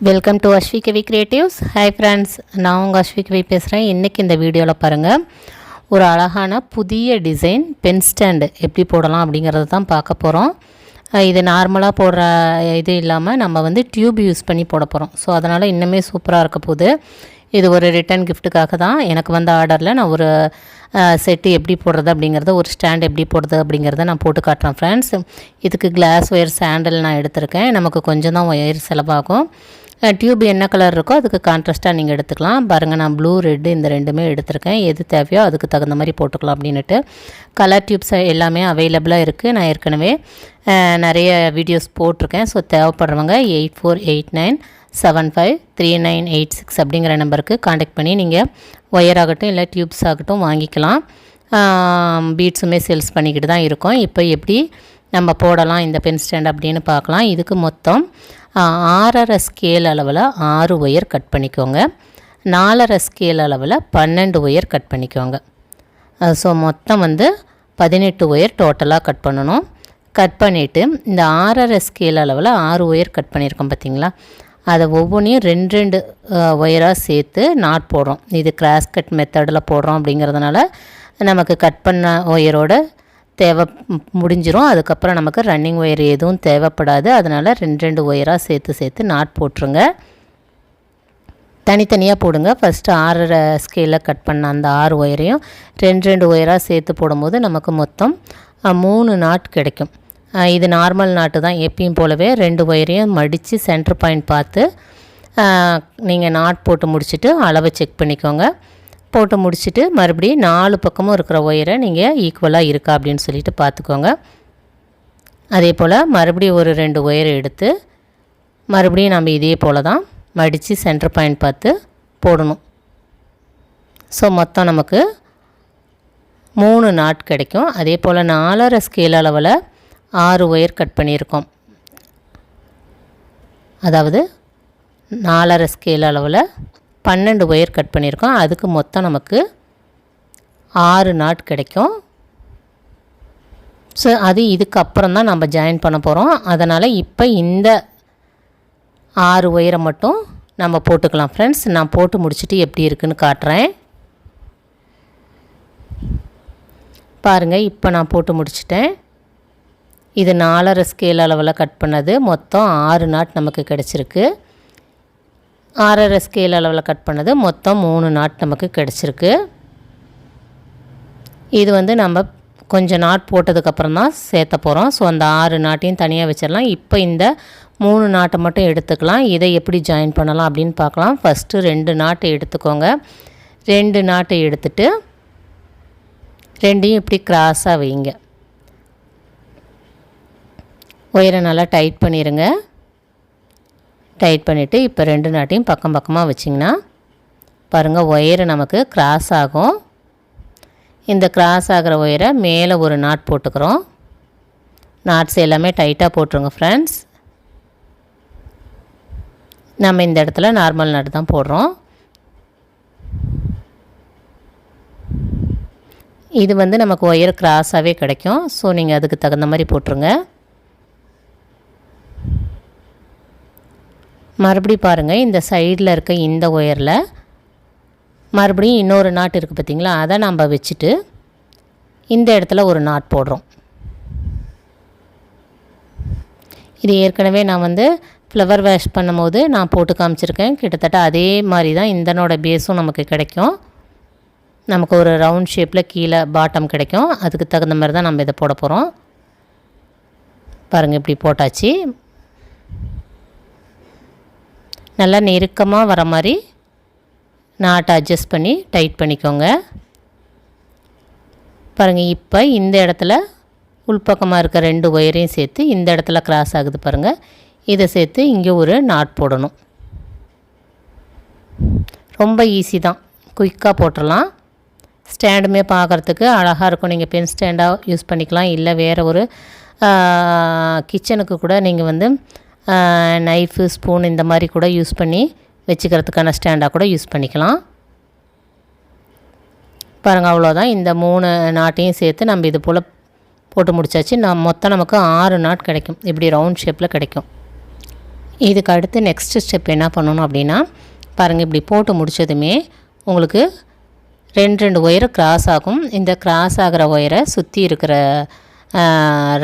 Welcome to Aswi Kavi creatives hi friends நான் உங்கள் அஸ்வி கவி பேசுகிறேன் இன்றைக்கி இந்த வீடியோவில் பாருங்கள் ஒரு அழகான புதிய டிசைன் பென் ஸ்டாண்டு எப்படி போடலாம் அப்படிங்கிறத தான் பார்க்க போகிறோம் இது நார்மலாக போடுற இது இல்லாமல் நம்ம வந்து டியூப் யூஸ் பண்ணி போட போகிறோம் ஸோ அதனால் இன்னுமே சூப்பராக இருக்க போகுது. இது ஒரு ரிட்டர்ன் கிஃப்ட்டுக்காக தான். எனக்கு வந்த ஆர்டரில் நான் ஒரு செட்டு எப்படி போடுறது அப்படிங்கிறத ஒரு ஸ்டாண்ட் எப்படி போடுறது அப்படிங்கிறத நான் போட்டு காட்டுறேன் ஃப்ரெண்ட்ஸ் இதுக்கு கிளாஸ் ஒயர் சாண்டல் நான் எடுத்திருக்கேன். நமக்கு கொஞ்சம் தான் ஒயர் செலவாகும். டியூப் என்ன கலர் இருக்கோ அதுக்கு கான்ட்ராஸ்ட்டாக நீங்கள் எடுத்துக்கலாம். பாருங்கள் நான் ப்ளூ ரெட்டு இந்த ரெண்டுமே எடுத்திருக்கேன். எது தேவையோ அதுக்கு தகுந்த மாதிரி போட்டுக்கலாம் அப்படின்ட்டு கலர் டியூப்ஸ் எல்லாமே அவைலபிளாக இருக்குது நான் ஏற்கனவே நிறைய வீடியோஸ் போட்டிருக்கேன். ஸோ தேவைப்படுறவங்க eight four eight nine seven five three nine eight six அப்படிங்கிற நம்பருக்கு காண்டாக்ட் பண்ணி நீங்கள் ஒயர் ஆகட்டும் இல்லை டியூப்ஸ் ஆகட்டும் வாங்கிக்கலாம். பீட்ஸுமே சேல்ஸ் பண்ணிக்கிட்டு தான் இருக்கோம். இப்போ எப்படி நம்ம போடலாம் இந்த பென் ஸ்டாண்ட் அப்படின்னு பார்க்கலாம். இதுக்கு மொத்தம் ஆறரை ஸ்கேல் அளவில் ஆறு ஒயர் கட் பண்ணிக்கோங்க. நாலரை ஸ்கேல் அளவில் பன்னெண்டு ஒயர் கட் பண்ணிக்கோங்க. ஸோ மொத்தம் வந்து பதினெட்டு ஒயர் டோட்டலாக கட் பண்ணணும். கட் பண்ணிவிட்டு இந்த ஆறரை ஸ்கேல் அளவில் ஆறு ஒயர் கட் பண்ணியிருக்கோம் பார்த்தீங்களா அதை ஒவ்வொன்றையும் ரெண்டு ரெண்டு ஒயராக சேர்த்து நாட் போடுறோம். இது கிராஸ் கட் மெத்தடில் போடுறோம் அப்படிங்கிறதுனால நமக்கு கட் பண்ண ஒயரோட தேவை முடிஞ்சிரும். அதுக்கப்புறம் நமக்கு ரன்னிங் ஒயர் எதுவும் தேவைப்படாது. அதனால் ரெண்டு ரெண்டு ஒயராக சேர்த்து சேர்த்து நாட் போட்டுருங்க. தனித்தனியாக போடுங்க. ஃபஸ்ட்டு ஆறரை ஸ்கேலில் கட் பண்ண அந்த ஆறு ஒயரையும் ரெண்டு ரெண்டு ஒயராக சேர்த்து போடும்போது நமக்கு மொத்தம் மூணு நாட் கிடைக்கும். இது நார்மல் நாட்டு தான். எப்பயும் போலவே ரெண்டு ஒயரையும் மடித்து சென்டர் பாயிண்ட் பார்த்து நீங்கள் நாட் போட்டு முடிச்சுட்டு அளவை செக் பண்ணிக்கோங்க. போட்டு முடிச்சுட்டு மறுபடியும் நாலு பக்கமும் இருக்கிற ஒயரை நீங்கள் ஈக்குவலாக இருக்கா அப்படின்னு சொல்லிட்டு பார்த்துக்கோங்க. அதே போல் மறுபடியும் ஒரு ரெண்டு ஒயரை எடுத்து மறுபடியும் நம்ம இதே போல் தான் மடித்து சென்டர் பாயிண்ட் பார்த்து போடணும். ஸோ மொத்தம் நமக்கு மூணு நாட் கிடைக்கும். அதே போல் நாலரை ஸ்கேல் அளவில் ஆறு ஒயர் கட் பண்ணியிருக்கோம். அதாவது நாலரை ஸ்கேல் அளவில் பன்னெண்டு ஒயர் கட் பண்ணியிருக்கோம். அதுக்கு மொத்தம் நமக்கு ஆறு நாட் கிடைக்கும். ஸோ அது இதுக்கப்புறம் தான் நம்ம ஜாயின் பண்ண போகிறோம் அதனால் இப்போ இந்த ஆறு ஒயரை மட்டும் நம்ம போட்டுக்கலாம் ஃப்ரெண்ட்ஸ் நான் போட்டு முடிச்சுட்டு எப்படி இருக்குன்னு காட்டுறேன். பாருங்கள் இப்போ நான் போட்டு முடிச்சிட்டேன். இது நாலரை ஸ்கேல் அளவில் கட் பண்ணது. மொத்தம் ஆறு நாட் நமக்கு கிடச்சிருக்கு. ஆறரை ஸ்கேல் அளவில் கட் பண்ணது. மொத்தம் மூணு நாட் நமக்கு கிடச்சிருக்கு. இது வந்து நம்ம கொஞ்சம் நாட் போட்டதுக்கப்புறம் தான் சேர்த்த போகிறோம் ஸோ அந்த ஆறு நாட்டையும் தனியாக வச்சிடலாம். இப்போ இந்த மூணு நாட்டை மட்டும் எடுத்துக்கலாம். இதை எப்படி ஜாயின் பண்ணலாம் அப்படின்னு பார்க்கலாம். ஃபஸ்ட்டு ரெண்டு நாட்டை எடுத்துக்கோங்க. ரெண்டு நாட்டை எடுத்துட்டு ரெண்டையும் இப்படி கிராஸாக வைங்க. ஒயரை நல்லா டைட் பண்ணிடுங்க டைட் பண்ணிவிட்டு இப்போ ரெண்டு நாட்டையும் பக்கம் பக்கமாக வச்சிங்கன்னா பாருங்கள் ஒயரு நமக்கு கிராஸ் ஆகும். இந்த கிராஸ் ஆகிற ஒயரை மேலே ஒரு நாட் போட்டுக்கிறோம். நாட்ஸ் எல்லாமே டைட்டாக போட்டுருங்க ஃப்ரெண்ட்ஸ் நம்ம இந்த இடத்துல நார்மல் நாட் தான் போடுறோம். இது வந்து நமக்கு ஒயர் கிராஸாகவே கிடைக்கும். ஸோ நீங்கள் அதுக்கு தகுந்த மாதிரி போட்டுருங்க. மறுபடி பாருங்கள் இந்த சைடில் இருக்க இந்த ஒயரில் மறுபடியும் இன்னொரு நாட் இருக்குது பார்த்திங்களா அதை நம்ம வச்சுட்டு இந்த இடத்துல ஒரு நாட் போடுறோம். இது ஏற்கனவே நான் வந்து ஃப்ளவர் வாஷ் பண்ணும்போது நான் போட்டு காமிச்சிருக்கேன். கிட்டத்தட்ட அதே மாதிரி தான் இந்தனோட பேஸும் நமக்கு கிடைக்கும். நமக்கு ஒரு ரவுண்ட் ஷேப்பில் கீழே பாட்டம் கிடைக்கும். அதுக்கு தகுந்த மாதிரி தான் நம்ம இதை போட போகிறோம் பாருங்கள் இப்படி போட்டாச்சு. நல்லா நெருக்கமாக வர மாதிரி நாட்டை அட்ஜஸ்ட் பண்ணி டைட் பண்ணிக்கோங்க. பாருங்கள் இப்போ இந்த இடத்துல உள்பக்கமாக இருக்க ரெண்டு ஒயரையும் சேர்த்து இந்த இடத்துல கிராஸ் ஆகுது பாருங்கள் இதை சேர்த்து இங்கே ஒரு நாட் போடணும். ரொம்ப ஈஸி தான். குயிக்காக போட்டுடலாம் ஸ்டாண்டுமே பார்க்குறதுக்கு அழகாக இருக்கும். நீங்கள் பென் ஸ்டாண்டாக யூஸ் பண்ணிக்கலாம். இல்லை வேறு ஒரு கிச்சனுக்கு கூட நீங்கள் வந்து நைஃபு ஸ்பூன் இந்த மாதிரி கூட யூஸ் பண்ணி வச்சுக்கிறதுக்கான ஸ்டாண்டாக கூட யூஸ் பண்ணிக்கலாம். பாருங்கள் அவ்வளோதான் இந்த மூணு நாட்டையும் சேர்த்து நம்ம இது போல் போட்டு முடிச்சாச்சு. நான் மொத்தம் நமக்கு ஆறு நாட் கிடைக்கும். இப்படி ரவுண்ட் ஷேப்பில் கிடைக்கும். இதுக்கு அடுத்து நெக்ஸ்ட் ஸ்டெப் என்ன பண்ணணும் அப்படின்னா பாருங்கள் இப்படி போட்டு முடிச்சதுமே உங்களுக்கு ரெண்டு ரெண்டு ஒயரை கிராஸ் ஆகும். இந்த கிராஸ் ஆகிற ஒயரை சுற்றி இருக்கிற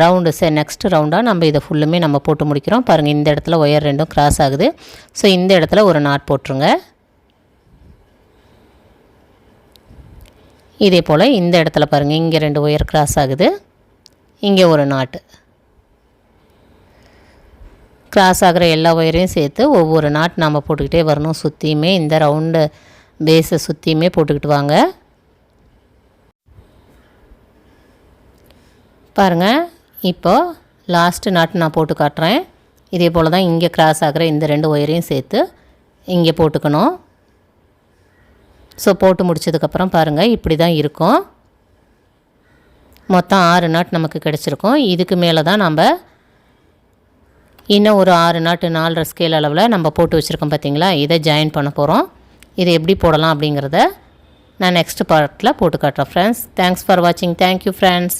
ரவுண்டு சே நெக்ஸ்ட் ரவுண்டாக நம்ம இதை ஃபுல்லுமே நம்ம போட்டு முடிக்கிறோம். பாருங்கள் இந்த இடத்துல ஒயர் ரெண்டும் கிராஸ் ஆகுது. ஸோ இந்த இடத்துல ஒரு நாட் போட்டுருங்க. இதே போல் இந்த இடத்துல பாருங்கள் இங்கே ரெண்டு ஒயர் கிராஸ் ஆகுது. இங்கே ஒரு நாட்டு கிராஸ் ஆகிற எல்லா ஒயரையும் சேர்த்து ஒவ்வொரு நாட் நாம் போட்டுக்கிட்டே வரணும். சுற்றியுமே இந்த ரவுண்டு பேஸை சுற்றியுமே போட்டுக்கிட்டு வாங்க. பாருங்கள் இப்போது லாஸ்ட்டு நாட்டு நான் போட்டு காட்டுறேன். இதே போல் தான் இங்கே கிராஸ் ஆகிற இந்த ரெண்டு ஒயரையும் சேர்த்து இங்கே போட்டுக்கணும். ஸோ போட்டு முடிச்சதுக்கப்புறம் பாருங்கள் இப்படி தான் இருக்கும். மொத்தம் ஆறு நாட் நமக்கு கிடச்சிருக்கும். இதுக்கு மேலே தான் நம்ம இன்னும் ஒரு ஆறு நாட்டு நாலரை ஸ்கேல் அளவில் நம்ம போட்டு வச்சுருக்கோம் பார்த்தீங்களா இதை ஜாயின் பண்ண போகிறோம் இதை எப்படி போடலாம் அப்படிங்கிறத நான் நெக்ஸ்ட் பார்ட்டில் போட்டு காட்டுறேன் ஃப்ரெண்ட்ஸ் தேங்க்ஸ் ஃபார் வாட்சிங் தேங்க்யூ ஃப்ரெண்ட்ஸ்